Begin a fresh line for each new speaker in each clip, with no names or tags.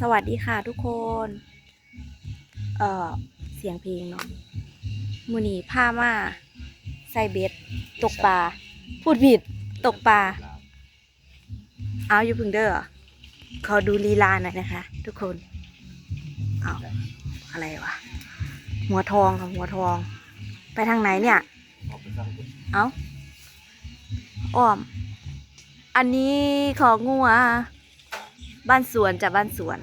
สวัสดีค่ะทุกคน เอ่อ เสียงเพลงเนาะมูนีผ้ามาใส่เบ็ดตกปลา พูดผิด ตกปลา เอาอยู่พึ่งเด้อขอดูลีลาหน่อยนะคะ ทุกคน เอาอะไรวะ หัวทองค่ะหัวทอง ไปทางไหนเนี่ย เอาอ้อม อันนี้ของงัว บ้านสวนจากบ้านสวน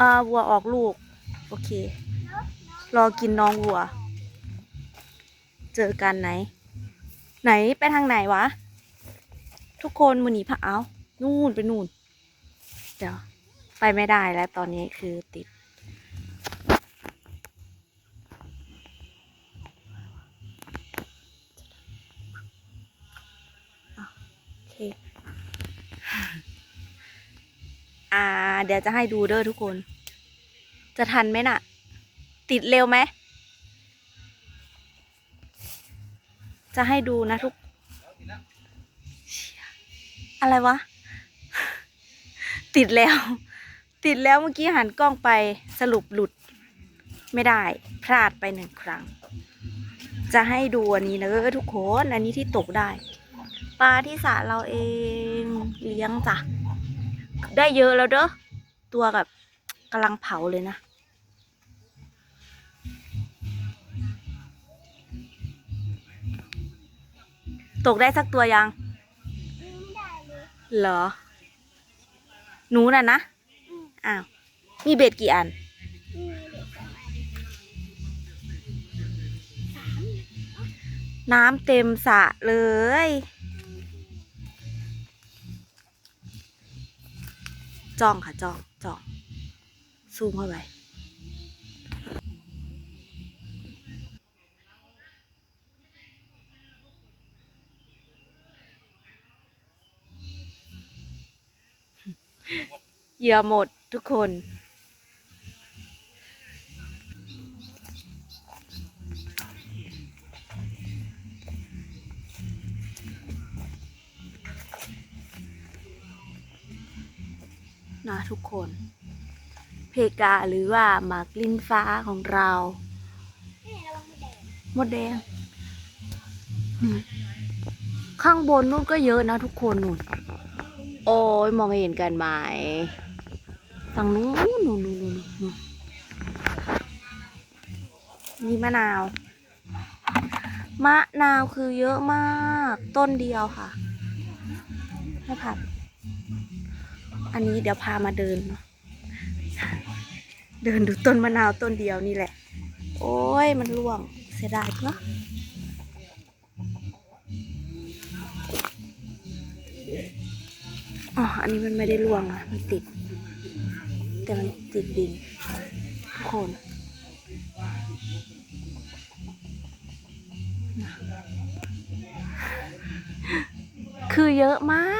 อ่าวัวออกลูก โอเค รอกินน้องวัว เจอกันไหน ไหนไปทางไหนวะ ทุกคนมือหนีพะเอานู่นไปนู่น เดี๋ยว ไปไม่ได้แล้วตอนนี้คือติด อเคอ่า เดี๋ยวจะให้ดูเด้อทุกคน จะทันไหมน่ะ ติดเร็วไหม จะให้ดูนะทุก อะไรวะ ติดแล้ว ติดแล้วเมื่อกี้หันกล้องไปสรุปหลุด ไม่ได้ พลาดไปหนึ่งครั้ง จะให้ดูอันนี้เลยทุกคน อันนี้ที่ตกได้ ปลาที่สระเราเองเลี้ยงจ้ะ ได้เยอะแล้วเด้อตัวแบบกำลังเผาเลยนะ ตกได้สักตัวยังเหรอ หนูน่ะนะ อ้าว มีเบ็ดกี่อัน น้ำเต็มสระเลย จ้องค่ะจ้องจ้องซูมเข้าไปเหยื่อหมดทุกคน นะทุกคน เพกาหรือว่าหมากลิ้นฟ้าของเรามดแดง ข้างบนนู่นก็เยอะนะทุกคนนู่น โอ้ยมองเห็นกันไหมฝั่งนู้นนู่นนู่นนู่นนู่มะนาว มะนาวคือเยอะมาก ต้นเดียวค่ะให้ผัก อันนี้เดี๋ยวพามาเดิน เดินดูต้นมะนาวต้นเดียวนี่แหละ โอ้ยมันร่วงเสียดายเนาะอ๋อ อันนี้มันไม่ได้ร่วงอะมันติด แต่มันติดดินทุกคนคือเยอะมาก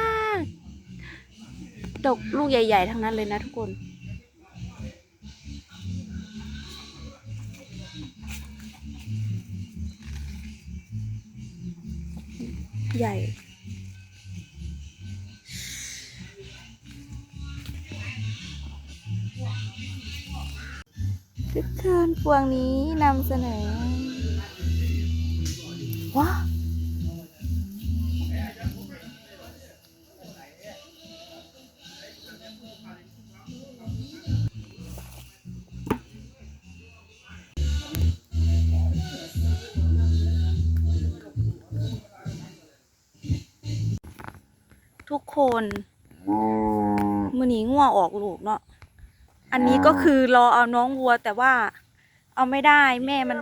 ดอกลูกใหญ่ ๆ ทั้งนั้นเลยนะทุกคน ใหญ่ทุกคนพวงนี้นำเสนอว้า คนมือนี้ง่วออกลูกเนาะอันนี้ก็คือรอเอาน้องวัวแต่ว่าเอาไม่ได้แม่มัน